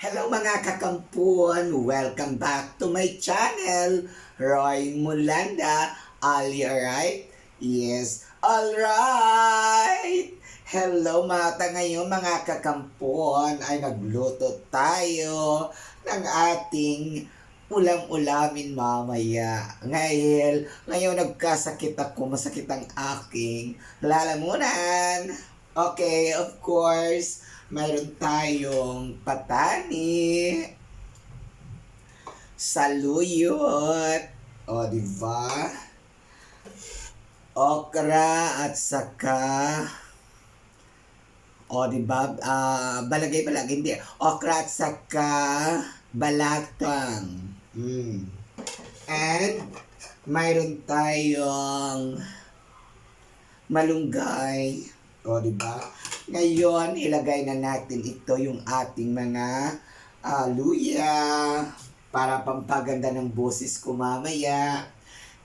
Hello mga kakampuan! Welcome back to my channel, Roy Mulanda. All you alright? Yes, alright! Hello mga ngayon mga kakampuan ay nagluto tayo ng ating ulam-ulamin mamaya. Ngayon, ngayon nagkasakit ako, masakit ang aking lalamunan. Okay, of course, mayroon tayong patani, saluyot, o di ba? Okra at saka o di ba? Ah, balagay balagay hindi. Okra at saka balatang. Mm. And mayroon tayong malunggay. O, di ba? Ngayon, ilagay na natin ito yung ating mga ah, luya para pampaganda ng boses ko mamaya.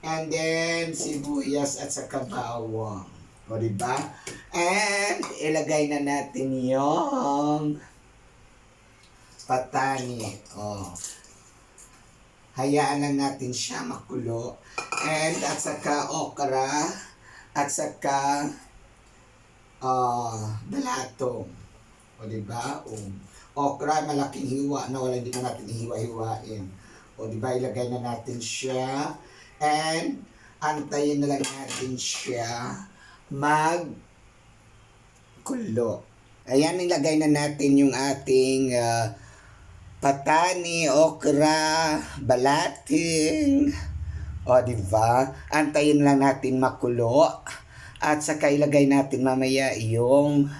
And then, sibuyas at saka bawang. O, di ba? And, ilagay na natin yung patani. O. Hayaan lang natin siya makulo. And, at saka okra. At saka ah balatong. O, di ba? O, okra, malaking hiwa na wala hindi na natin ihiwa-hiwain. O, di ba? Ilagay na natin siya. And, antayin na lang natin siya mag kulo. Ayan, ilagay na natin yung ating ah, patani, okra, balating. O, di ba? Antayin lang natin makulo. At saka ilagay natin mamaya yung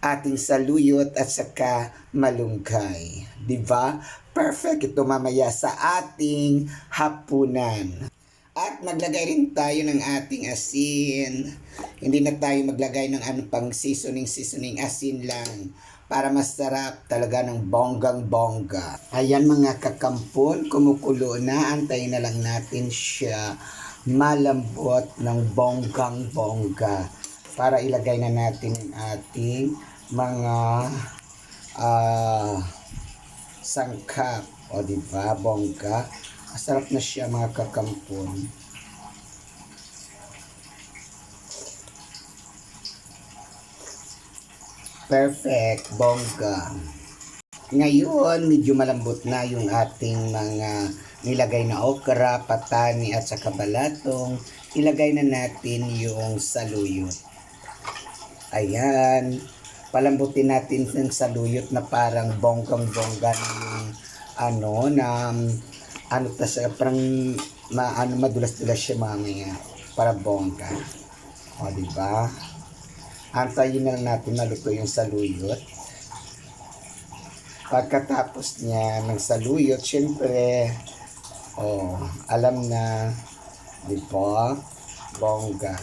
ating saluyot at saka malunggay. Di ba? Perfect ito mamaya sa ating hapunan. At maglagay rin tayo ng ating asin. Hindi na tayo maglagay ng ano pang seasoning, seasoning asin lang para masarap talaga ng bonggang bongga. Ayan mga kakampon, kumukulo na. Antayin na lang natin siya malambot ng bonggang bongga para ilagay na natin ating mga ah sangkap. O di ba bongga? Masarap na siya mga kakampon. Perfect, bongga. Ngayon, medyo malambot na yung ating mga nilagay na okra, patani at saka balatong. Ilagay na natin yung saluyot. Ayan. Palambutin natin yung saluyot na parang bonggang-bongga yung ano na ano ta siya parang ma, ano, madulas-dulas siya mamaya para bongga. O, di ba? Antayin na natin maluto yung saluyot. Pagkatapos niya ng saluyot, syempre, oh, alam na, di ba? Bongga.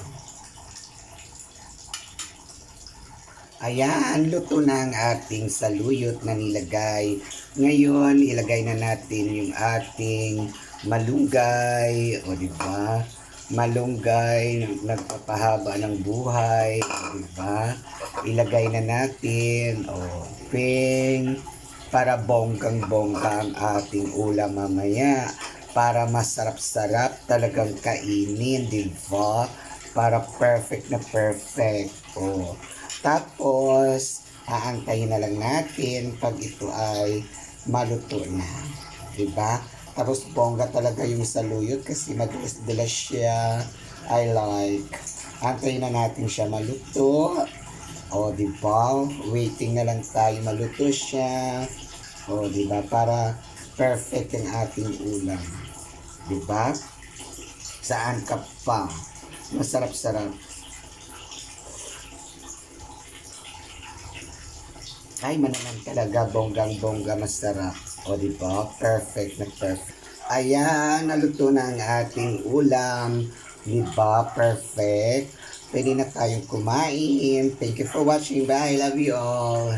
Ayan, luto na ang ating saluyot na nilagay. Ngayon, ilagay na natin yung ating malunggay, o di ba? Malunggay, nagpapahaba ng buhay, o di ba? Ilagay na natin, o ping, para bonggang-bongga ang ating ulam mamaya. Para masarap-sarap talagang kainin, di ba? Para perfect na perfect. O. Tapos, aantayin na lang natin pag ito ay maluto na. Diba? Tapos, bongga talaga yung saluyot kasi madulas-dulas siya. I like. Antayin na natin siya maluto. O, di ba? Waiting na lang tayo maluto siya. O, di ba? Para perfect ang ating ulam. Di ba? Saan ka pa? Masarap-sarap. Ay, manaman talaga, bonggang-bongga, masarap. O, di ba? Perfect na perfect. Ayan, naluto na ang ating ulam. Di ba? Perfect. Pwede na tayong kumain. Thank you for watching. Bye. Love you all.